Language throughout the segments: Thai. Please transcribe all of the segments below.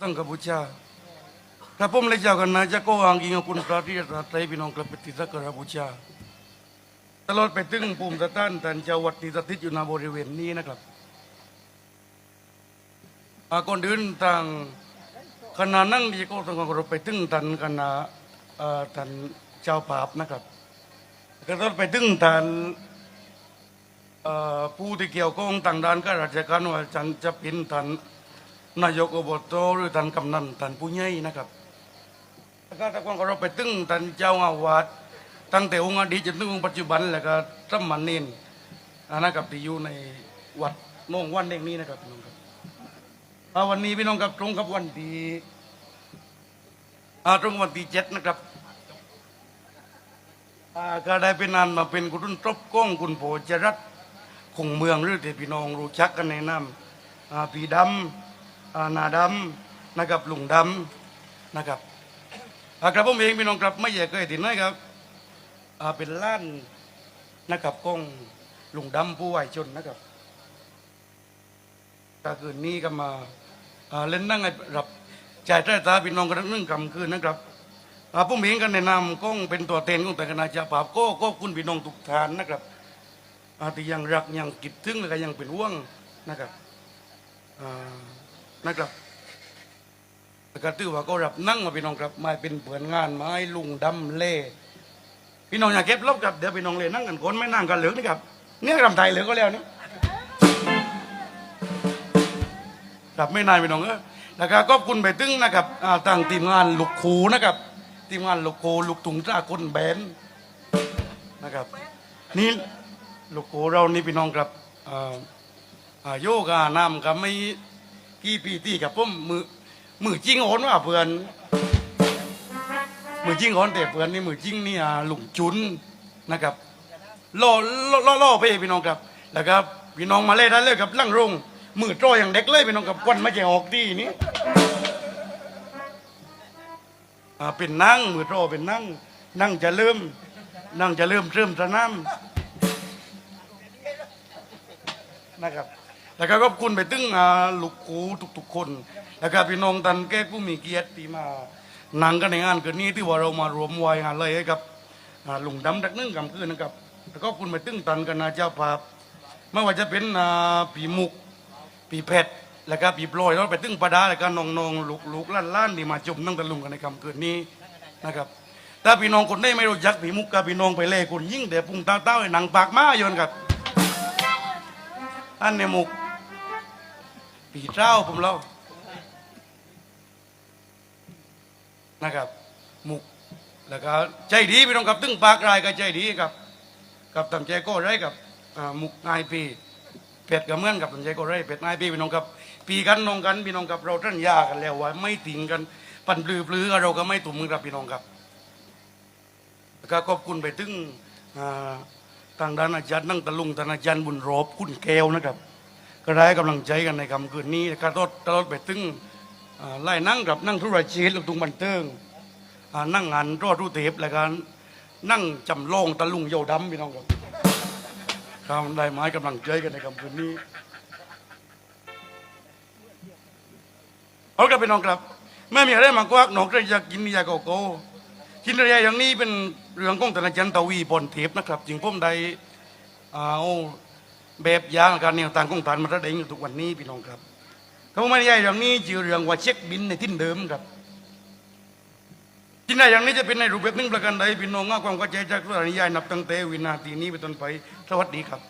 ตั้งกับูชาถ้าผมเลยจากันนะจะก็วางกิงกับคุณพระที่รัตไตรพี่น้องกลับไปติดสักการะบูชา ตลอดไปถึงภูมิสถานท่านเจ้าวัดที่สถิตอยู่ในบริเวณนี้นะครับอาก่อนอื่นทางคณะนั่งดีก็ต้องเคารไปถึงท่านคณะเอ่อท่านเจ้าภาพนะครับก็ต้องไปถึงท่านผู้ที่เกี่ยวข้องต่างด้านข้าราชการว่าฉันจะเป็นท่าน นายกอบตหรือท่านกำนันท่านผู้ใหญ่นะครับแล้วก็ถ้าความเคาไปถึงท่านเจ้าอาวาสตั้งแต่องค์อดีตจนถึงองค์ปัจจุบันแล้วก็สมานเนนอานะครับที่อยู่ในวัดโมงวันเองนี้นะครับพี่น้องครับวันนี้พี่น้องครับตรงกับวันที่ตรงวันที่เจ็ดนะครับอาก็ได้เป็นนานมาเป็นกุรุ่นทบก้องคุณโผจรัตคงเมืองหรือที่พี่น้องรู้จักกันในนามอ่าปีดำ นาดำนะครับลุงดำนะครับอากระผมเองพี่น้องครับไม่แยกเคยติดน้อยครับเป็นล้านนะครับกองลุงดำผู้ไหวชนนะครับก็คืนนี้ก็มาเล่นนั่งรับจ่ายใต้ตาพี่น้องกันนึ่งคำคืนนะครับอาผมเองกันในนามกองเป็นตัวเต็นของแต่คณะจ้าภาพก็ก็คุณพี่น้องทุกทานนะครับอาที่ยังรักยังกิดถึงและก็ยังเป็นห่วงนะครับอ่า นะครับแล้วก็ถือว่าก็รับนั่งมาพี่น้องครับมาเป็นเผื่อนงานไม้ลุงดำเล่พี่น้องอย่าเก็บลบกับเดี๋ยวพี่น้องเลยนั่งกันคนไม่นั่งกันเหลืองนี่ครับเนี่ยรำไทยเหลืองก็แล้วนี่ครับไม่นานพี่น้องเออแล้วก็คุณไปตึงนะครับอ่างทีมงานลูกคูนะครับทีมงานลูกคูลูกถุงจ้าคนแบนนะครับ นี่ลูกคูเรานี่พี่น้องครับโยกาน้ำกับไม่ กี่ปีที่กับผมมือมือจริงโอนว่าเพื่อนมือจริงของแต่เพื่อนนี่มือจริงนี่อ่าลุงจุนนะครับล่อล่อล่อไปพี่น้องครับแล้วครับพี่น้องมาเล่นได้เลยครับลั่งรงมือโตอย่างเด็กเลยพี่น้องกับควันไม่จะออกดีนี่อ่าเป็นนั่งมือโตเป็นนั่งนั่งจะเริ่ม นั่งจะเริ่มเริ่มสนามนะครับ แล้วก็ขอบคุณไปตึงอาลูกครูทุกๆคน แล้วก็พี่น้องตันแก้ผู้มีเกียรติที่มานั่งกันในงานเกิดนี้ที่ว่าเรามารวมไว้งานเลยให้กับลุงดำดักนึ่งกำคืนนะครับ แล้วก็คุณไปตึงตันกันนะเจ้าภาพไม่ว่าจะเป็นปีมุก ปีเพชรแล้วก็ปีปลอยแล้วไปตึงประดาแล้วก็น้องลูกลูกล้านล้านๆที่มาจุ่มนั่งตะลุงกันในคำเกิดนี้นะครับถ้าพี่น้องคนได้ไม่รู้จักปีมุกกับพี่น้องไปเล่คนยิ่งเดี๋ยวพุงตาเต้าให้หนังปากม้าโยนครับอันในมุก ปีเจ้าผมเล่านะครับหมุกแล้วก็ใจดีพี่น้องครับตึงปากรายก็ใจดีครับ กับทำใจก็ไรกับหมุกนายปีเป็ดกับเมื่อนกับทำใจก็ไรเป็ดนายปีพี่น้องครับ ปีกันน้องกันพี่น้องครับเราท่านยากันแล้วว่าไม่ทิ้งกันปั่นปลือปลือเราก็ไม่ตุ่มมือครับพี่น้องครับแล้วก็ขอบคุณไปถึงทางด้านอาจารย์นั่งตะลุงท่านอาจารย์บุญรบคุณแก้วนะครับ ก็ได้กำลังใจกันในคำคืนนี้การตลอดตลอดไปถึงไล่นั่งกับนั่งธุรกิจลูกตุงบันเทิงนั่งงานรอดรูเทปแล้วกันนั่งจำลองตะลุงโยดำพี่น้องครับครับได้ไม้กำลังใจกันในคำคืนนี้เอากับพี่น้องครับไม่มีอะไรมากกว่าหนองจะอยากกินยาโกโก้กินอะไรอย่างนี้เป็นเรื่องของธนาจันตวีบนเทปนะครับจึงผมได้เอา แบบอย่างการแนวทางของฐานมาระดงอยู่ทุกวันนี้พี่น้องครับ เขาไม่ได้ใหญ่อย่างนี้จือเรื่องว่าเช็คบินในทิ้นเดิมครับที่ไหนอย่างนี้จะเป็นในรูปแบบหนึ่งประการใดพี่น้องง่าความเข้าใจจากตัวนิยายนับตั้งแต่วินาทีนี้เป็นต้นไปสวัสดีครับ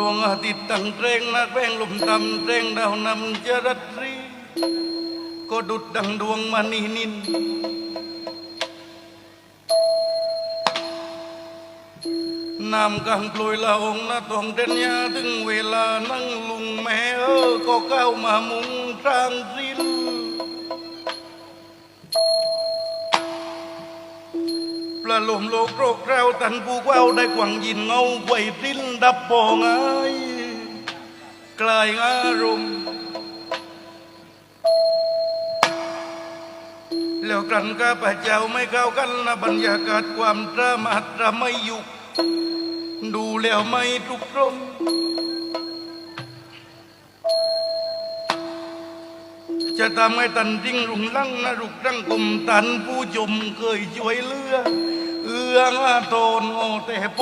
ดวงอาทิตย์ตั้งเตรงนักแป้งลมตำเตรงดาวนำจรัตรี ก็ดุดดังดวงมณีนินนำกังปลุยละองนาตองเดนยาถึงเวลานั่งลุงแม่เออก็ก้าวมามุงทางสิ้นปลาลมโลกโรคเราตันผู้เว้าได้กวังยินเงาไขว้พริ้น ดับปองไอ้กลายอารมณ์แล้วกันข้าพเจ้าไม่เข้ากันนะบรรยากาศความตรมาตราไม่ยุกดูแล้วไม่ทุกตรงจะทำให้ตันริ่งรุงลังนะรุกรังกลมตันผู้จมเคยช่วยเลือ เอื้องอาโตนโอแต่ผ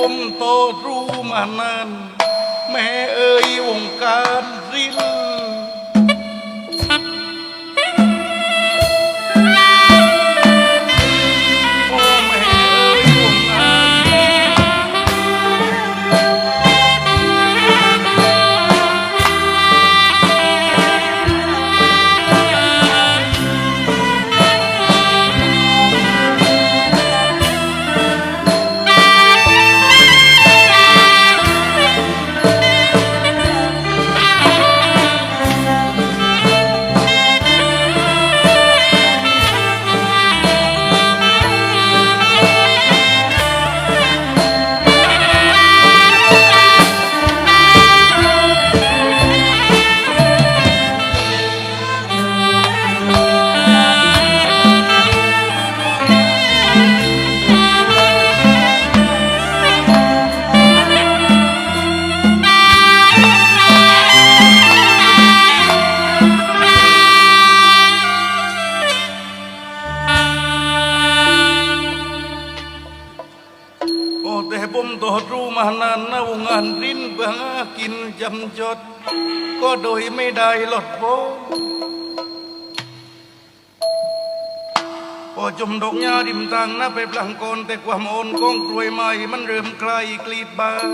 จมดอกหญ้าริมทางนะไปพลังกนแต่ความโอนกองกลวยไม้มันเริ่มคลายกลีบบาง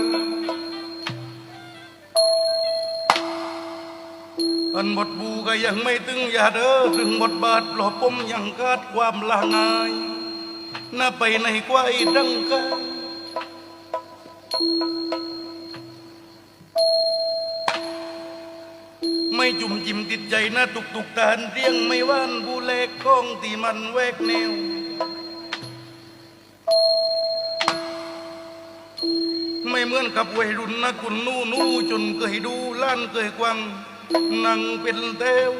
อันบทบูก็ยังไม่ตึงอย่าเด้อถึงบทบาทหลอบปมยังกาดความละงายน่าไปในกวายดังกา ไม่จุ่มจิ้มติดใจนะตุกตุกการเรียงไม่ว่านบูเล็กของที่มันแวกแนวไม่เหมือนกับวัยรุ่นนะคุณนู่นู่จนเคยดูล้านเคยกวังนั่งเป็นเทว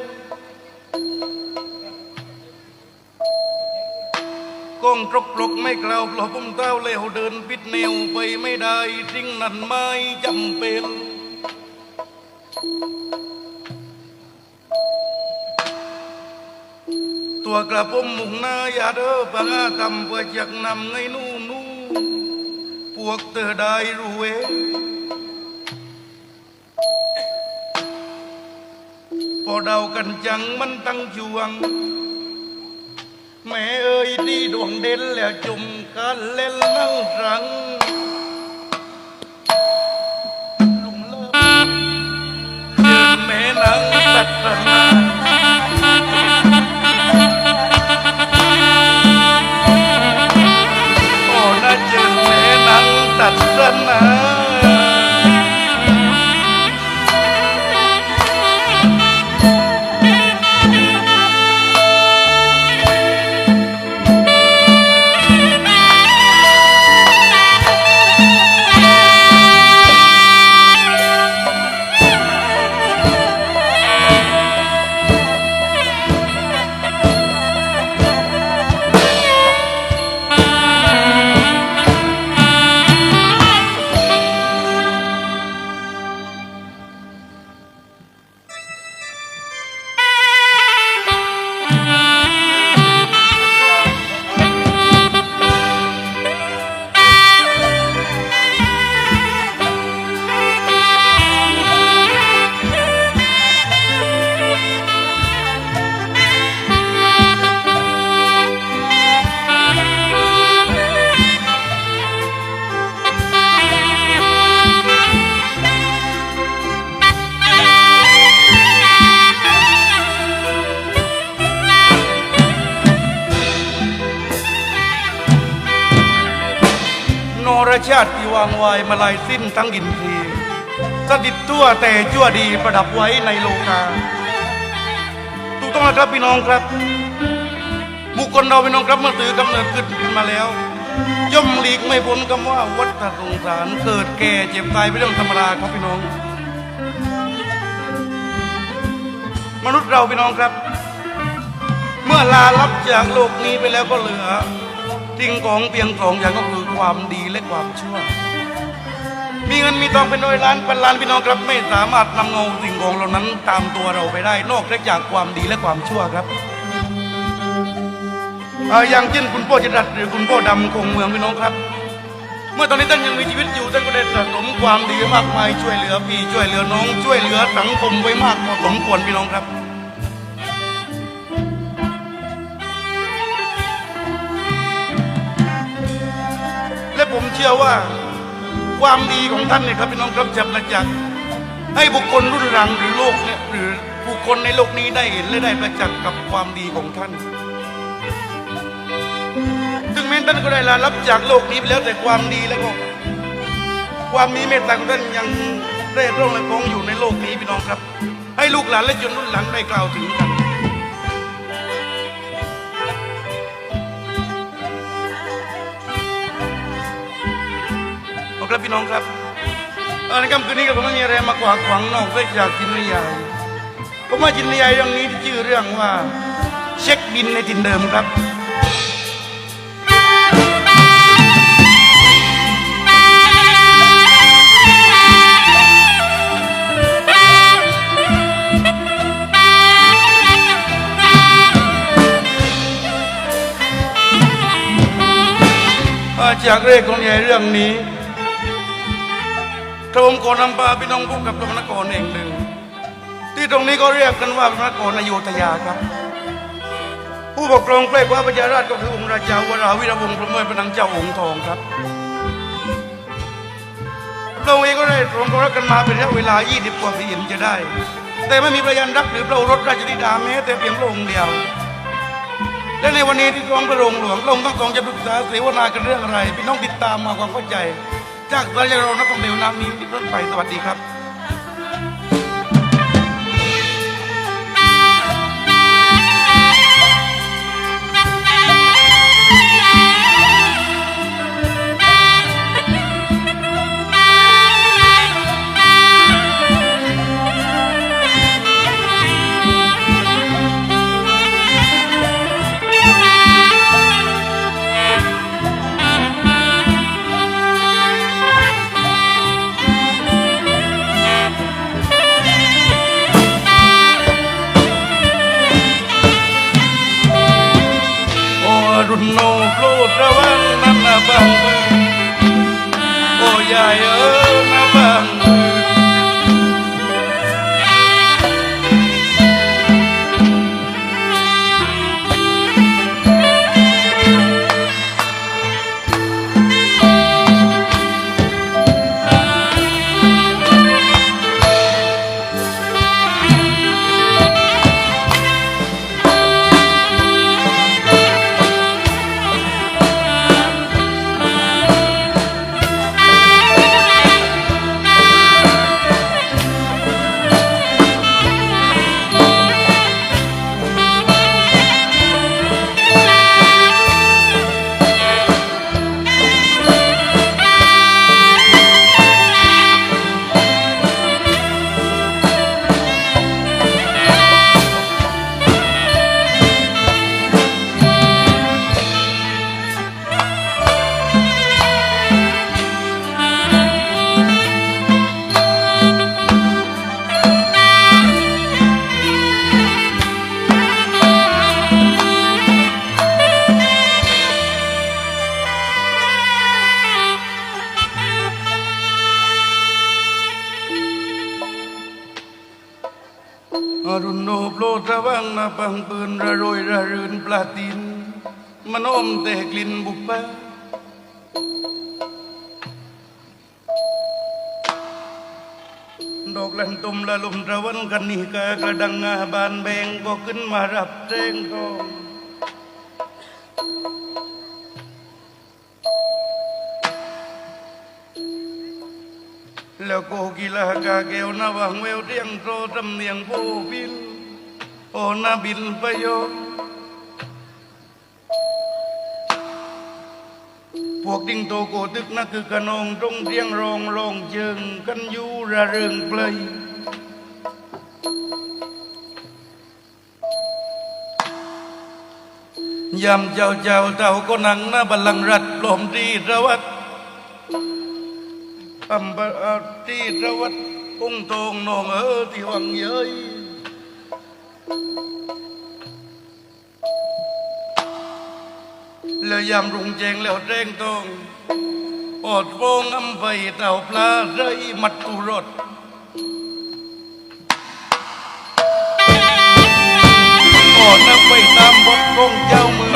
กองตรกปลกไม่กล่าวปลอบผมเต้าเลวเดินปิดแนวไปไม่ได้ทิ้งนั่นไม่จำเป็น กระผมมุ่งหน้าอย่าเด้อปังอาทำเพื่อจักนำไงนู่นนู่นพวกเธอได้รู้เองพอเดากันจังมันตั้งจวง แม่เอ้ยดีดวงเด่นแล้วจุ่มกันเล่นนั่งรังลุงเลิศยืนแม่นังตัดสนา ชาติที่วางไว้มาลายสิ้นทั้งอินทรีย์สถิตตัวแต่ชั่วดีประดับไว้ในโลกาถูกต้องนะครับพี่น้องครับบุคคลเราพี่น้องครับเมื่อถือกำเนิดขึ้นมาแล้ว ย่อมหลีกไม่พ้นคำว่าวัฏสงสารเกิดแก่เจ็บตายเป็นเรื่องธรรมดาครับพี่น้อง มนุษย์เราพี่น้องครับ เมื่อลาลับจากโลกนี้ไปแล้วก็เหลือ ทิ้งของเพียงสองอย่างก็คือความดีและความชั่ว มีเงินมีทองเป็นร้อยล้านพันล้านพี่น้องครับไม่สามารถนำเงาสิ่งของเหล่านั้นตามตัวเราไปได้ นอกจากความดีและความชั่วครับอย่างเช่นคุณพ่อจิตรรัตน์หรือคุณพ่อดำคงเมืองพี่น้องครับ เมื่อตอนนี้ท่านยังมีชีวิตอยู่ท่านก็ได้สะสมความดีมากมายช่วยเหลือพี่ช่วยเหลือน้องช่วยเหลือสังคมไว้มากพอสมควรพี่น้องครับ เชื่อว่าความดีของท่านเนี่ยครับพี่น้องครับจะประจักษ์ให้บุคคลรุ่นหลังหรือโลกเนี่ยหรือผู้คนในโลกนี้ได้เห็นและได้ประจักษ์กับความดีของท่านถึงแม้ท่านก็ได้ลาลับจากโลกนี้ไปแล้วแต่ความดีแล้วก็ความมีเมตตาของท่านยังได้ร่องและคงอยู่ในโลกนี้พี่น้องครับ ให้ลูกหลานและจนรุ่นหลังได้กล่าวถึงกัน ครับพี่น้องครับในค่ำคืนนี้ก็ผมไม่มีอะไรมากกว่าขวางนอกไปจากจินนิยายผมว่าจินนิยายเรื่องนี้ที่ชื่อเรื่องว่า เช็คบินในถิ่นเดิมครับมาจากเรื่องของใหญ่เรื่องนี้ กระผมขอนำพาพี่น้องพบกับพระนครแห่งหนึ่ง ที่ตรงนี้ก็เรียกกันว่าพระนครอโยธยาครับ ผู้ปกครองใกล้ว่าพระยาราชก็คือองค์ราชาวราวิรวงศ์พระเมยพระนังเจ้าองค์ทองครับพระองค์เองก็ได้ทรงรักกันมาเป็นระยะเวลา 20 กว่าปีเห็นจะได้ แต่ไม่มีพระยันรักหรือพระโอรสราชธิดาแม้แต่เพียงพระองค์เดียวและในวันนี้ที่ท้องพระโรงหลวงพระองค์ทั้งสองจะปรึกษาเสวนากันเรื่องอะไรพี่น้องติดตามมาความเข้าใจ จากสายเรานักท่องเที่ยวน้ำนี้รถไฟสวัสดีครับ บุปผาดอกลันตุมละลุมระวันกันนี่กากระดังงาบานแบงก็ขึ้นมารับแรงทองแล้วโกกีลากาเกวนาวังเววเรียงโตตำเนียงโพบินโอนาบินประโยชน์ พวกดิ้งโตโกตึกนักคือกระนองตรงเรียงรองรองเจิงกันอยู่ระเริงเปลยยำเจ้าเจ้าเต่าก็นั่งหน้าบัลลังก์รัฐปลอมที่ระวัดอัมบะอาที่ระวัดองค์ทองนองเออที่วังเย้ย แล้วยำรุงแจงแล้วแรงทองอดโปงอำไฟเต่าปลาไรมัดตุรถอดน้ำไปตามบทกงเจ้าเมือง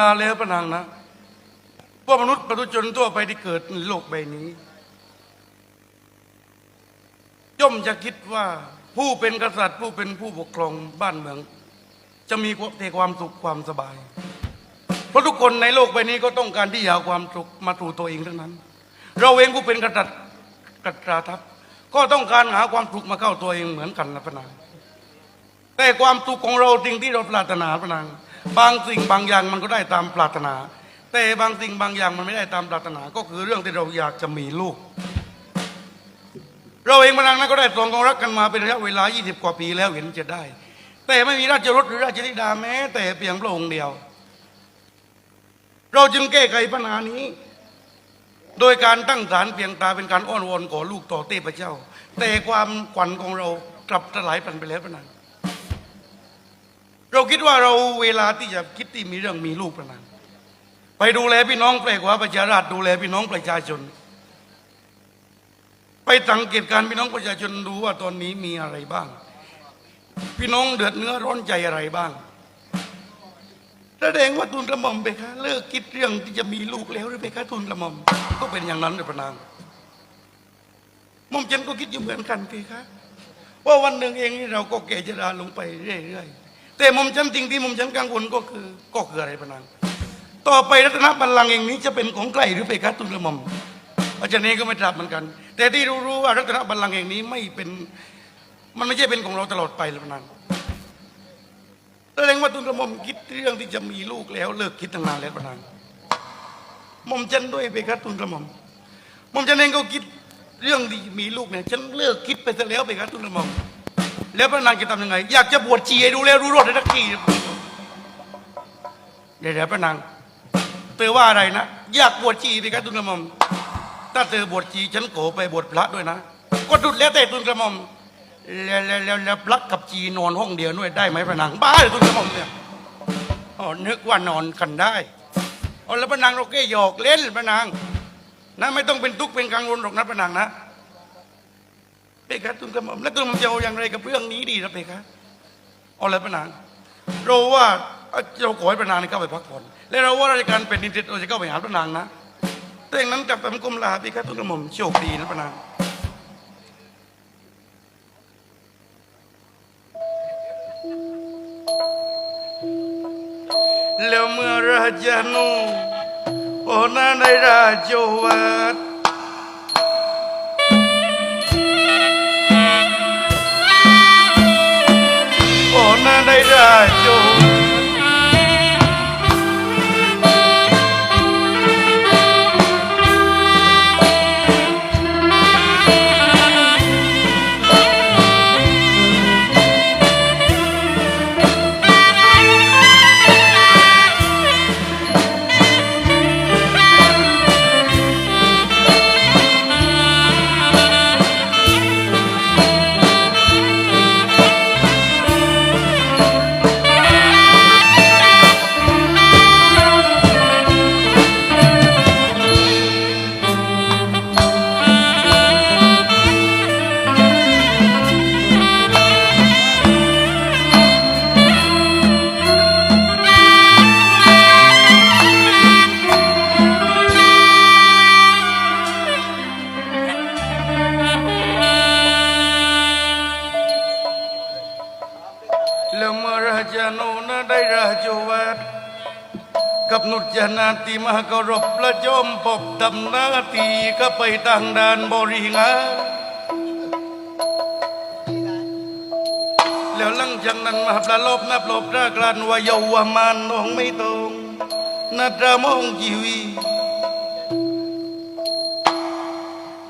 ธรรมาแล้วปะนางนะพวกมนุษย์ปุถุชนทั่วไปที่เกิดในโลกใบนี้ย่อมจะคิดว่าผู้เป็นกษัตริย์ผู้เป็นผู้ปกครองบ้านเมือง จะมีแต่ความสุขความสบาย เพราะทุกคนในโลกใบนี้ก็ต้องการที่อยากความสุขมาถูตัวเองทั้งนั้น เราเองผู้เป็นกษัตริย์กษัตริย์ทัพก็ต้องการหาความสุขมาเข้าตัวเองเหมือนกันนะพะนางแต่ความสุขของเราสิ่งที่เราปรารถนาพะนาง บางสิ่งบางอย่างมันก็ได้ตามปรารถนา แต่บางสิ่งบางอย่างมันไม่ได้ตามปรารถนา ก็คือเรื่องที่เราอยากจะมีลูก เราเองพะนางนั้นก็ได้ตรงกองรักกันมาเป็นระยะเวลา 20 กว่าปีแล้วเห็นจะได้ แต่ไม่มีราชรถหรือราชธิดาแม้ แต่เพียงพระองค์เดียว เราจึงแก้ไขปัญหานี้ โดยการตั้งศาลเพียงตาเป็นการอ้อนวอนขอลูกต่อเทพระเจ้า แต่ความขวัญของเรากลับสลายพันไปแล้วพะนาง เราคิดว่าเราเวลาที่จะคิดที่มีเรื่องมีลูกประนานไปดูแลพี่น้องแปลกว่าประชาราชดูแลพี่น้องประชาชน ไปสังเกตการพี่น้องประชาชนดูว่าตอนนี้มีอะไรบ้าง พี่น้องเดือดเนื้อร้อนใจอะไรบ้างแสดงว่าทุนกระหม่อมไปคะเลิกคิดเรื่องที่จะมีลูกแล้วหรือไปคะทุนกระหม่อมก็เป็นอย่างนั้นเลยพระนางม่อมฉันก็คิดอยู่เหมือนกันเพคะว่าวันหนึ่งเองนี่เราก็แก่ชราลงไปเรื่อยๆ แต่มุมฉันสิ่งที่มุมฉันกังวลก็คือก็คืออะไรพนางต่อไปรัตนบัลลังก์เองนี้จะเป็นของใครหรือไปคัดตุลกระหม่อมอาจารย์เองก็ไม่ทราบเหมือนกัน แต่ที่รู้ๆว่ารัตนบัลลังก์เองนี้ไม่เป็นมันไม่ใช่เป็นของเราตลอดไปเลยพนางแสดงว่าตุลกระหม่อมคิดเรื่องที่จะมีลูกแล้ว เลิกคิดตั้งนานแล้วพะนางหม่อมฉันด้วยไปคัดตุลกระหม่อมหม่อมฉันเองก็คิดเรื่องที่มีลูกเนี่ยฉันเลิกคิดไปซะแล้วไปคัดตุลกระหม่อม แล้วพระนางจะทำยังไง อยากจะบวชชีให้ดูแลรู้รอดให้ทักทีเดี๋ยวพระนางเธอว่าอะไรนะอยากบวชชีไปครับตุนกระหม่อมถ้าเธอบวชชีฉันโกไปบวชพระด้วยนะ ก็ดุดแล้วแต่ตุนกระหม่อมแล้วแล้วแล้วแล้วพระกับชีนอนห้องเดียวด้วยได้ไหมพระนางบ้าเลยตุนกระหม่อมเนี่ยอ๋อนึกว่านอนกันได้อ๋อแล้วพระนางเราแค่หยอกเล่นพระนางนะไม่ต้องเป็นทุกข์เป็นกังวลหรอกนะพระนางนะ เพคะทุนกระหม่อมแล้วกระหม่อมจะเอาอย่างไรกับเรื่องนี้ดีนะเพคะเอาอะไรประนางเราว่าเราขอให้ประนางเข้าไปพักผ่อนและเราว่าราชการเป็นดินเด็ดเราจะเข้าไปหาประนางนะแต่อย่างนั้นกลับไปมันกลมลาเพคะทุนกระหม่อมโชคดีนะประนางแล้วเมื่อราชานุโอนาในราชวัตร โอน กับนุจนาติมากรบประจอมปบดำหน้าตีก็ไปต่างด่านบริงาแล้วหลังจากนั้นมาประลบนับลบรากลานวายาวมานน้องไม่ตรงนาตรามองจีวี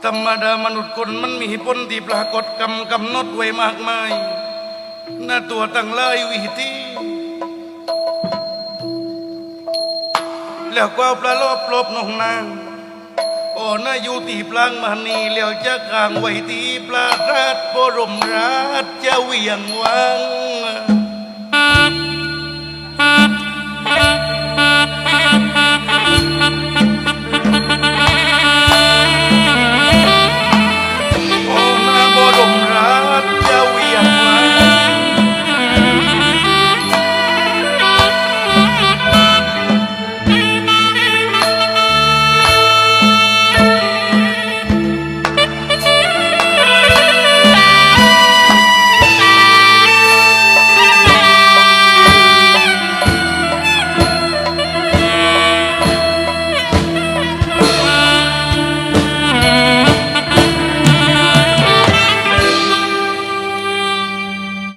ธรรมดามนุษย์คนมันมีผลที่ปรากฏกรรมกำหนดไว้มากมายนาตัวตั้งหลายวิธี แล้วก็ปลาลบปลบนองนางโอ้นาอยู่ตีปลางมานีแล้วจะกลางไว้ตีปลาราดบรมราชจะเวียงวัง